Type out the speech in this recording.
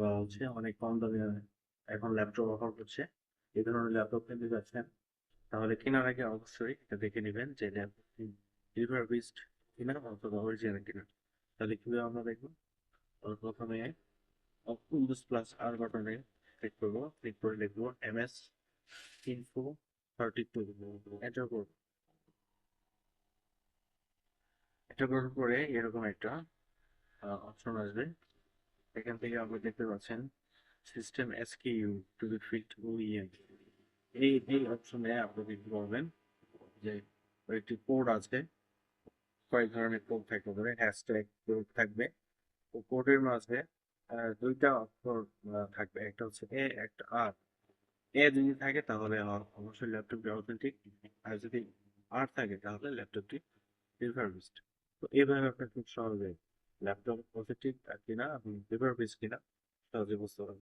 বা হচ্ছে অনেক কম দামে এখন ল্যাপটপ অফার করছে। এই ধরনের ল্যাপটপ কিনতে যাচ্ছেন, তাহলে কেনার আগে অবশ্যই এটা দেখে নেবেন যে ল্যাপটপটি রিভার বিস্ট কিনা অথবা অরিজিনাল কিনা তাহলে কীভাবে আমরা দেখব? প্রথমে উইন্ডোজ প্লাস আর বাটনে ক্লিক করব। ক্লিক করে লিখব M S info thirty two enter করব। এটা করার পরে এরকম একটা অপশন আসবে। এখান থেকে আপনি দেখতে পাচ্ছেন system S S Q two B fit OEM এই এই অপশনে আপনি দেখতে পারবেন যে একটি কোড আছে। কয়েক ধরনের কোড থাকতে পারে হ্যাশট্যাগ কোড থাকবে। ও কোডের মাঝে দুইটা অক্ষর থাকবে। একটা হচ্ছে এ একটা আর এ যদি থাকে তাহলে অবশ্যই ল্যাপটপটি অথেন্টিক আর যদি আর থাকে তাহলে ল্যাপটপটি রিফারবিস্ট তো এইভাবে আপনার খুব সহজে ল্যাপটপ পজিটিভ কিনা এবং রিফারবিস্ট কিনা সহজে বুঝতে পারবেন